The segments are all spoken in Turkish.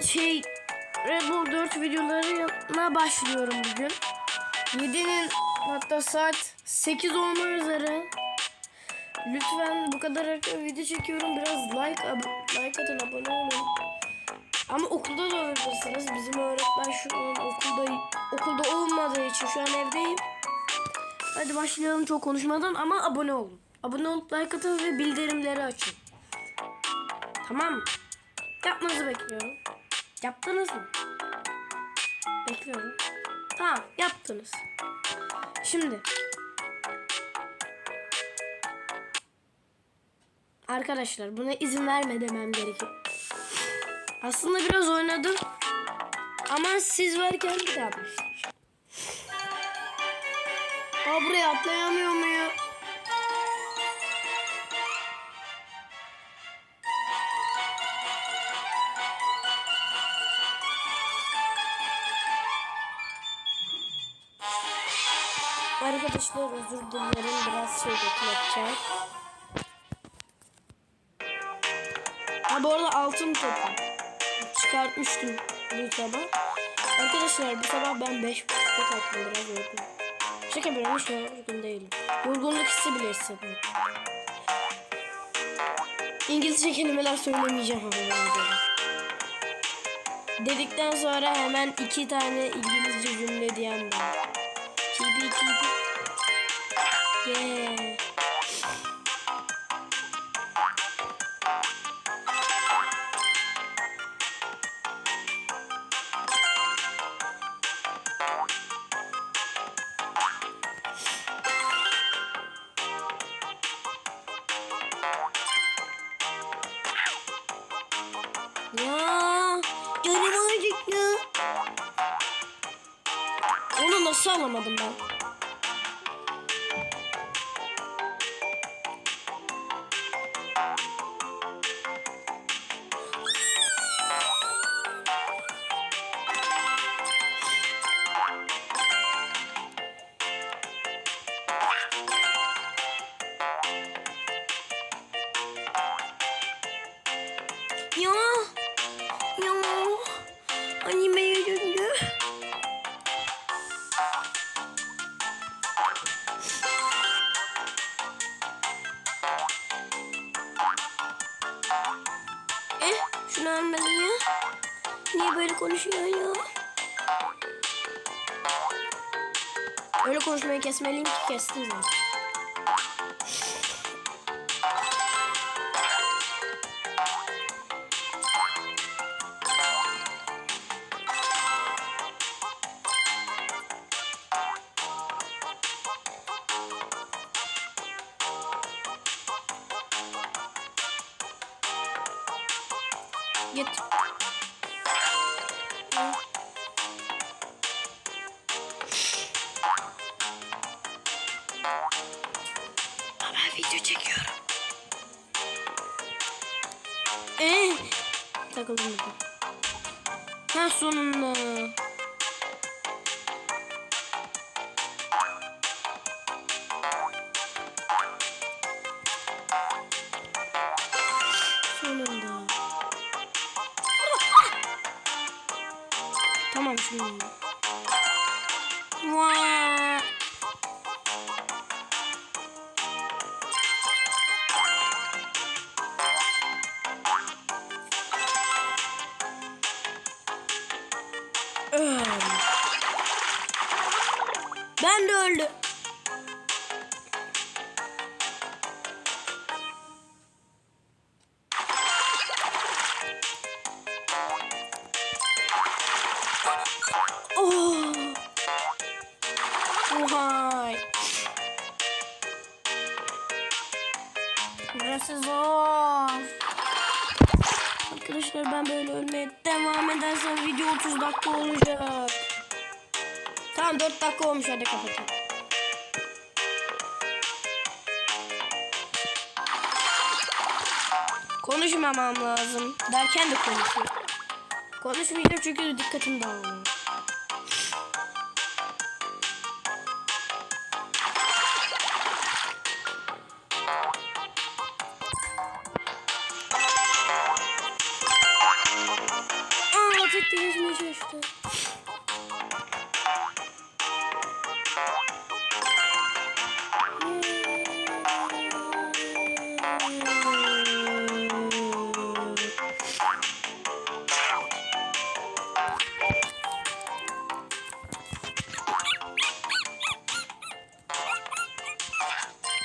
şey Red Bull 4 videolarına başlıyorum bugün. 7'nin hatta saat 8 olma üzere. Lütfen bu kadar erken video çekiyorum. Biraz like ab- like atın, abone olun. Ama okulda da olabilirsiniz. Bizim öğretmen şu an okulda okulda olmadığı için şu an evdeyim. Hadi başlayalım çok konuşmadan ama abone olun. Abone olup like atın ve bildirimleri açın. Tamam mı? Yapmanızı bekliyorum. Yaptınız mı? Bekliyorum. Tamam yaptınız. Şimdi. Arkadaşlar buna izin verme demem gerekiyor. Aslında biraz oynadım. Ama siz varken bir daha başlayacağım. Aa buraya atlayamıyor muyum? Arkadaşlar özür dilerim biraz şey bekletecek. Ha bu arada altın topu. Çıkartmıştım bu sabah. Arkadaşlar bu sabah ben 5 buçukta kalktım biraz yorgun. Şaka yapıyorum hiç yorgun değilim. Yorgunluk hissi bile hissetmiyorum. İngilizce kelimeler söylemeyeceğim ama. Dedikten sonra hemen iki tane İngilizce cümle diyen var. Kibi kibi. Yeah. Ya canım Nasıl alamadım ben? Ya. Konuşmayı kesmeliyim ki kestim zaten. Çekiyorum. Ee, takıldım burada. Ha sonunda. Sonunda. Tamam şimdi. Ben de öldüm. Oh. Vay. Burası zor. Arkadaşlar ben böyle ölmeye devam edersem video 30 dakika olacak. Tamam 4 dakika olmuş hadi kapatın. Konuşmamam lazım. Derken de konuşuyorum. Konuşmayacağım çünkü dikkatim dağılıyor.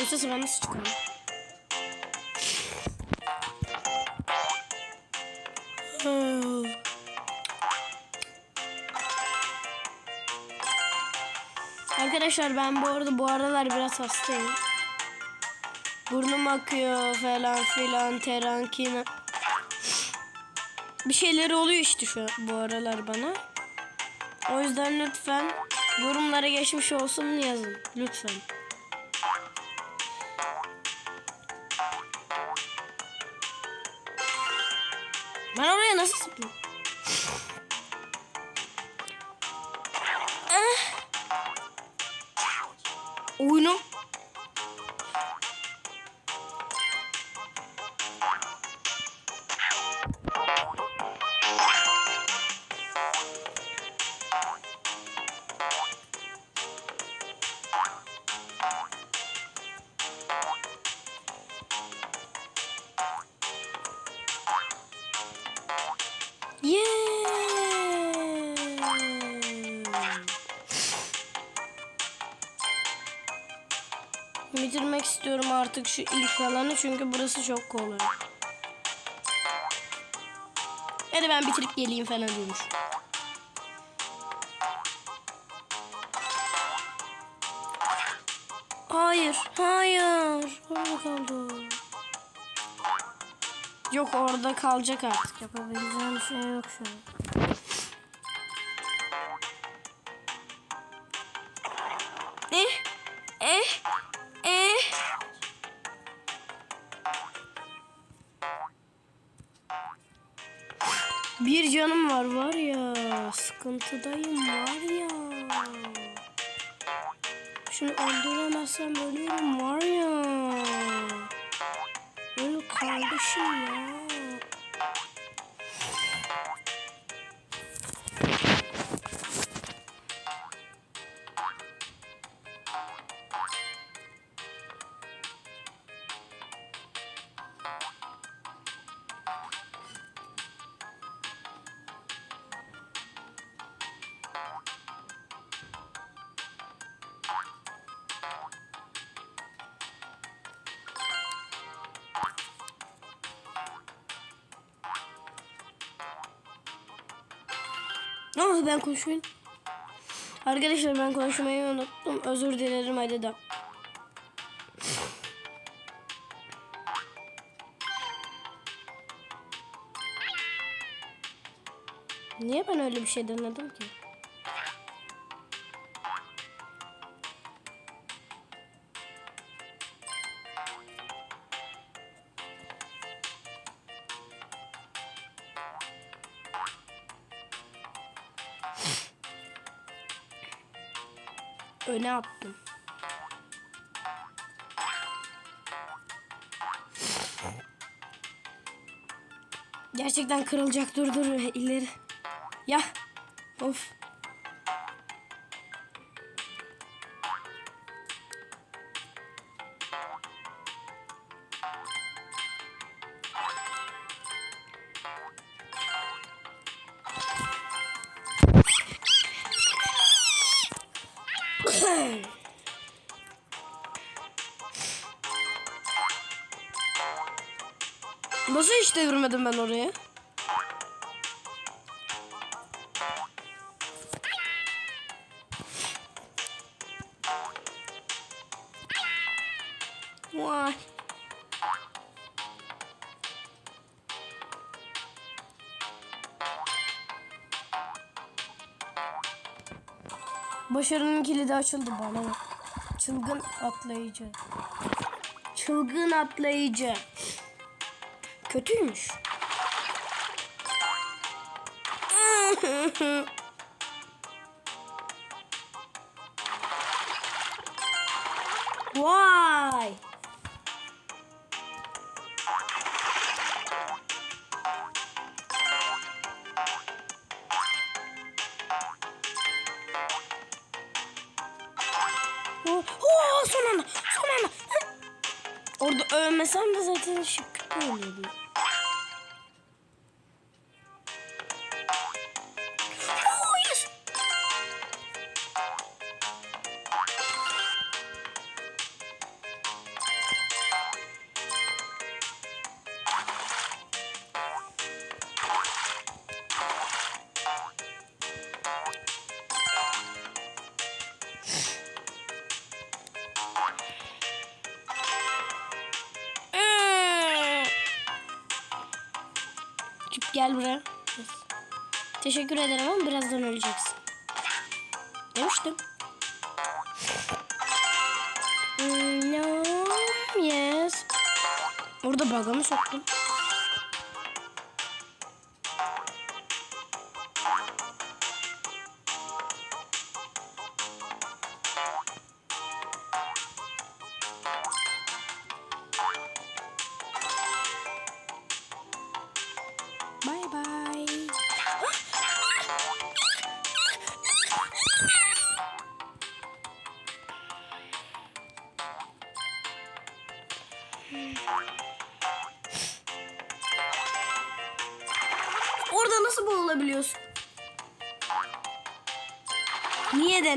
Bu sesi ben nasıl çıkarım? Arkadaşlar ben bu arada bu aralar biraz hastayım. Burnum akıyor falan filan terankina. Bir şeyler oluyor işte şu bu aralar bana. O yüzden lütfen yorumlara geçmiş olsun yazın. Lütfen. Ben oraya nasıl zıplayayım? İstiyorum artık şu ilk alanı çünkü burası çok kolay. Hadi ben bitirip geleyim falan diyormuş. Hayır, hayır. Orada kaldı. Yok orada kalacak artık. Yapabileceğim şey yok şu an. Sıkıntıdayım var ya. Şunu öldüremezsem ölüyorum var ya. Öl kardeşim ya. Ben konuşmayayım. Arkadaşlar ben konuşmayı unuttum. Özür dilerim hadi da. Niye ben öyle bir şey denedim ki? Öne attım. Gerçekten kırılacak. Dur dur ileri. Ya. Of. Hiç devirmedim ben oraya? Vay. Başarının kilidi açıldı bana. Çılgın atlayıcı. Çılgın atlayıcı kötüymüş. Vay. Oh, oh son anda, son anda. Orada ölmesem de zaten şık oluyordu. Gel buraya. Teşekkür ederim ama birazdan öleceksin. Demiştim. Hmm, No, yes. Orada bug'a mı soktum?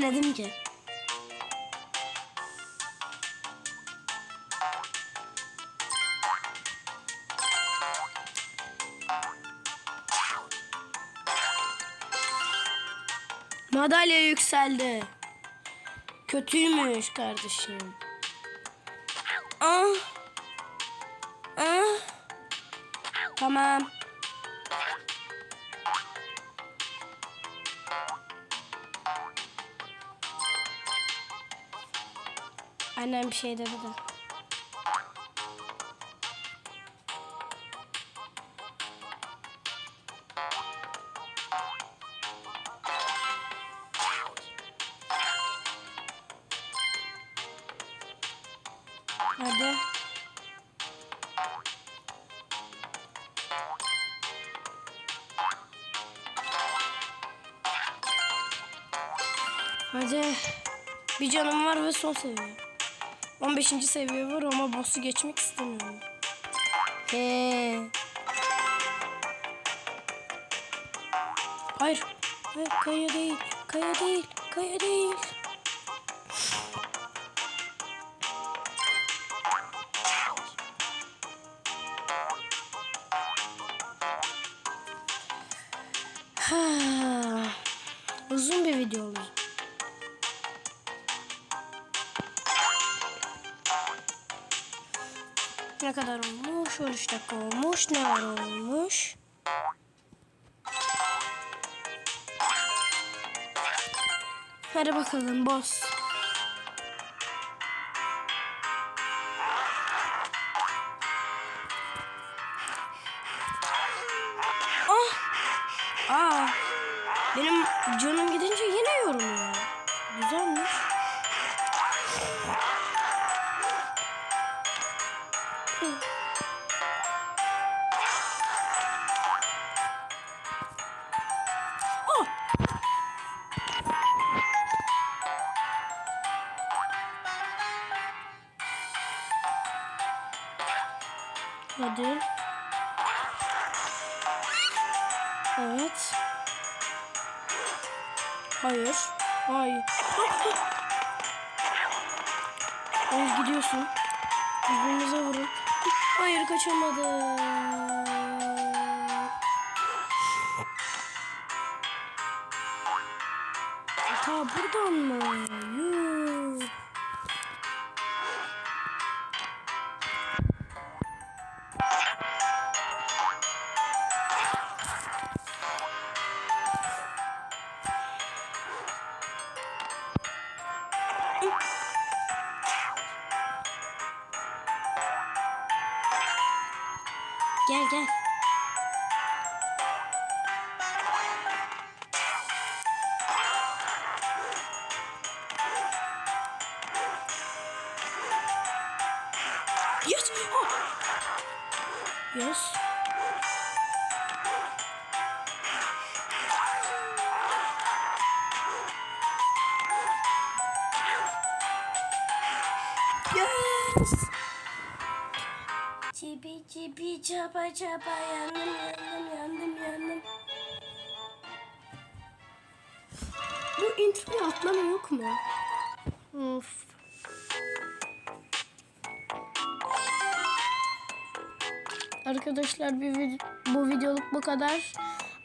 Denedim ki? Madalya yükseldi. Kötüymüş kardeşim. Ah. Ah. Tamam. Annem bir şey dedi de. Hadi. Hadi. Bir canım var ve son seviye. 15. seviye var ama boss'u geçmek istemiyorum. He. Hayır. Hayır kaya değil. Kaya değil. Kaya değil. 13 dakika olmuş. Ne var olmuş? Hadi bakalım boss. Ah! Aa! Benim canım gidince Hadi. Evet. Hayır. Hayır. Hayır gidiyorsun. Birbirinize vurun. Hayır kaçamadı. Ta buradan mı? Yuh. Gel gel. Çipi çipi çapa çapa yandım yandım yandım yandım. Bu introyu atlama yok mu? Of. Arkadaşlar bir vid- bu videoluk bu kadar.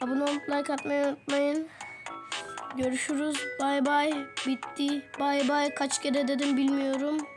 Abone olup like atmayı unutmayın. Görüşürüz. Bay bay. Bitti. Bay bay. Kaç kere dedim bilmiyorum.